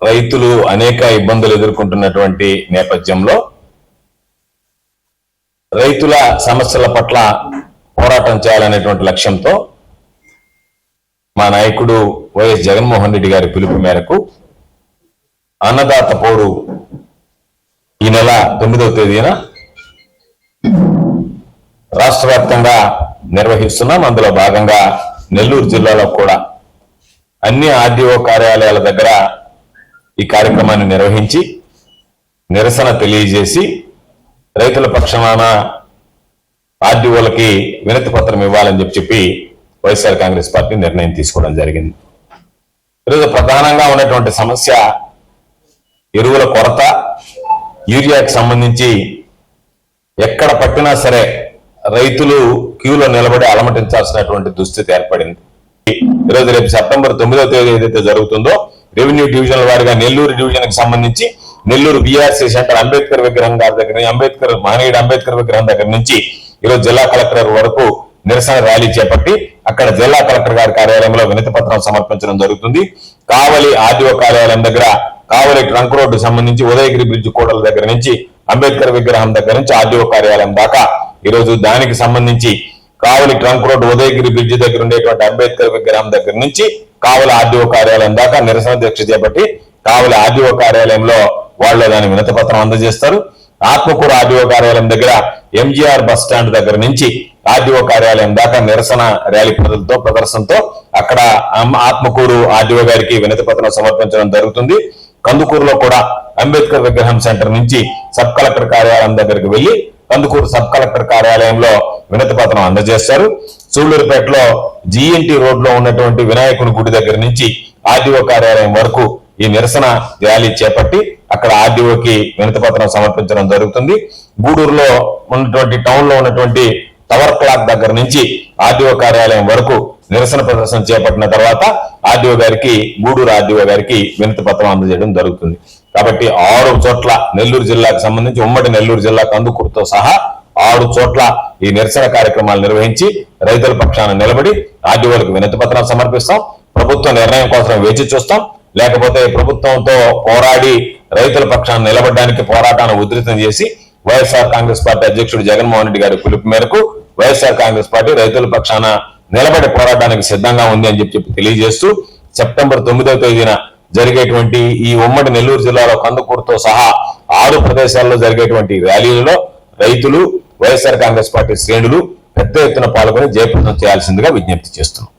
రైతులు అనేక ఇబ్బందులు ఎదుర్కొంటున్నటువంటి నేపథ్యంలో రైతుల సమస్యల పట్ల పోరాటం చేయాలనేటువంటి లక్ష్యంతో మా నాయకుడు వైఎస్ జగన్మోహన్ రెడ్డి గారి పిలుపు మేరకు అన్నదాత పోరు ఈ నెల తొమ్మిదవ తేదీన రాష్ట్ర వ్యాప్తంగా నిర్వహిస్తున్నాం. అందులో భాగంగా నెల్లూరు జిల్లాలో కూడా అన్ని ఆర్డీఓ కార్యాలయాల దగ్గర ఈ కార్యక్రమాన్ని నిర్వహించి నిరసన తెలియజేసి రైతుల పక్షమాన ఆర్డీఓలకి వినతి పత్రం ఇవ్వాలని చెప్పి చెప్పి వైఎస్ఆర్ కాంగ్రెస్ పార్టీ నిర్ణయం తీసుకోవడం జరిగింది. ఈరోజు ప్రధానంగా ఉన్నటువంటి సమస్య ఎరువుల కొరత యూరియాకి సంబంధించి ఎక్కడ పట్టినా సరే రైతులు క్యూలో నిలబడి అలమటించాల్సినటువంటి దుస్థితి ఏర్పడింది. ఈరోజు రేపు సెప్టెంబర్ తొమ్మిదవ తేదీ ఏదైతే జరుగుతుందో రెవెన్యూ డివిజన్ వారిగా నెల్లూరు డివిజన్ సంబంధించి నెల్లూరు బీఆర్సీ సెంటర్ అంబేద్కర్ విగ్రహం గారి దగ్గర నుంచి అంబేద్కర్ మహనీయుడు అంబేద్కర్ విగ్రహం దగ్గర నుంచి ఈరోజు జిల్లా కలెక్టర్ వరకు నిరసన ర్యాలీ చేపట్టి అక్కడ జిల్లా కలెక్టర్ గారి కార్యాలయంలో వినతి పత్రం సమర్పించడం జరుగుతుంది. కావలి ఆర్డీఓ కార్యాలయం దగ్గర కావలి ట్రంక్ రోడ్డు సంబంధించి ఉదయగిరి బ్రిడ్జ్ కోటల దగ్గర నుంచి అంబేద్కర్ విగ్రహం దగ్గర నుంచి ఆర్డీఓ కార్యాలయం దాకా ఈరోజు దానికి సంబంధించి Kavali trunk road Udayagiri bridge దగ్గర ఉండేటువంటి అంబేద్కర్ విగ్రహం దగ్గర నుంచి కావలి ఆర్డీఓ కార్యాలయం దాకా నిరసన దీక్ష చేపట్టి కావలి ఆర్డీఓ కార్యాలయంలో వాళ్ళు దాని వినతి పత్రం అందజేస్తారు. ఆత్మకూరు ఆర్డీఓ కార్యాలయం దగ్గర ఎంజీఆర్ బస్ స్టాండ్ దగ్గర నుంచి ఆర్డీఓ కార్యాలయం దాకా నిరసన ర్యాలీ ప్రజలతో ప్రదర్శనతో అక్కడ ఆత్మకూరు ఆర్డీఓ గారికి వినతి పత్రం సమర్పించడం జరుగుతుంది. కందుకూరులో కూడా అంబేద్కర్ విగ్రహం సెంటర్ నుంచి సబ్ కలెక్టర్ కార్యాలయం దగ్గరికి వెళ్ళి కందుకూరు సబ్ కలెక్టర్ కార్యాలయంలో వినతి పత్రం అందజేస్తారు. సూళ్ళూరుపేటలో జీఎన్టీ రోడ్లో ఉన్నటువంటి వినాయకుని గుడి దగ్గర నుంచి ఆర్డీఓ కార్యాలయం వరకు ఈ నిరసన ర్యాలీ చేపట్టి అక్కడ ఆర్డీఓకి వినతి పత్రం సమర్పించడం జరుగుతుంది. గూడూరులో ఉన్నటువంటి టౌన్లో ఉన్నటువంటి టవర్ క్లాక్ దగ్గర నుంచి ఆర్డీఓ కార్యాలయం వరకు నిరసన ప్రదర్శన చేపట్టిన తర్వాత ఆర్డీఓ గారికి గూడూరు ఆర్డీఓ గారికి వినతి పత్రం అందజేయడం జరుగుతుంది. కాబట్టి ఆరు చోట్ల నెల్లూరు జిల్లాకు సంబంధించి ఉమ్మడి నెల్లూరు జిల్లా కందుకూరుతో సహా ఆరు చోట్ల ఈ నిరసన కార్యక్రమాలు నిర్వహించి రైతుల పక్షాన నిలబడి ఆర్డీఓలకు వినతి పత్రం సమర్పిస్తాం. ప్రభుత్వ నిర్ణయం కోసం వేచి చూస్తాం. లేకపోతే ప్రభుత్వంతో పోరాడి రైతుల పక్షాన నిలబడడానికి పోరాటాన్ని ఉధృతం చేసి వైఎస్ఆర్ కాంగ్రెస్ పార్టీ అధ్యక్షుడు జగన్మోహన్ రెడ్డి గారి పిలుపు మేరకు వైఎస్ఆర్ కాంగ్రెస్ పార్టీ రైతుల పక్షాన నిలబడి పోరాటానికి సిద్ధంగా ఉంది అని చెప్పి చెప్పి తెలియజేస్తూ సెప్టెంబర్ తొమ్మిదవ తేదీన జరిగేటువంటి ఈ ఉమ్మడి నెల్లూరు జిల్లాలో కందుకూరుతో సహా ఆరు ప్రదేశాల్లో జరిగేటువంటి ర్యాలీలలో రైతులు వైఎస్ఆర్ కాంగ్రెస్ పార్టీ శ్రేణులు పెద్ద ఎత్తున పాల్గొని జయప్రదం చేయాల్సిందిగా విజ్ఞప్తి చేస్తున్నాం.